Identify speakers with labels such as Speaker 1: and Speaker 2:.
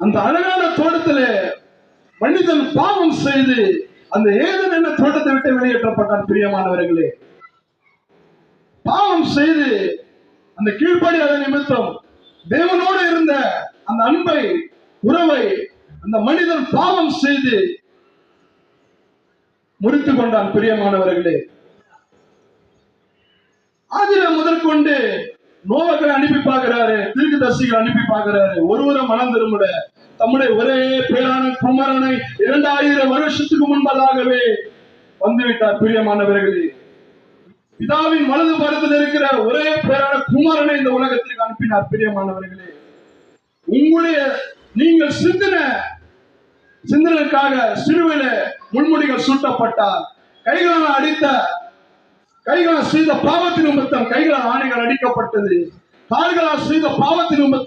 Speaker 1: அந்த அழகான தோட்டத்துல மனிதன் பாவம் செய்து அந்த ஏதன் என்ற தோட்டத்தை விட்டு வெளியேற்றப்பட்டான் பிரியமானவர்களே? பாவம் செய்து அந்த கீழ்ப்படியாத நிமித்தம் தேவனோடு இருந்த அந்த அன்பை உறவை அந்த மனிதன் பாவம் செய்து முறித்து கொண்டான் பிரியமானவர்களே. ஆதில முதற்கொண்டு நோவர்கள் அனுப்பி பார்க்கிறாரு தீர்க்க தரிசிகள் அனுப்பி பார்க்கிறாரு ஒருவரை மனம் திரும்பல. தம்முடைய ஒரே பேரான குமரனை இரண்டாயிரம் வருஷத்துக்கு முன்பதாகவே வந்துவிட்டார் பிரியமானவர்களே. பிதாவின் வலது பரத்தில் இருக்கிற ஒரே பேரான குமாரனை இந்த உலகத்திற்கு அனுப்பினார் பிரியமானவர்களே. உங்களுடைய நீங்கள் சிந்தின சிந்தனைக்காக சிறுவையில முன்முடிகள் சூட்டப்பட்டார். கைகளால் அடித்த கைகளால் செய்த பாவத்தின் நிமித்தம் கைகளால் ஆணைகள் அடிக்கப்பட்டது. கால்களால் செய்த பாவத்தின் நிமித்தம்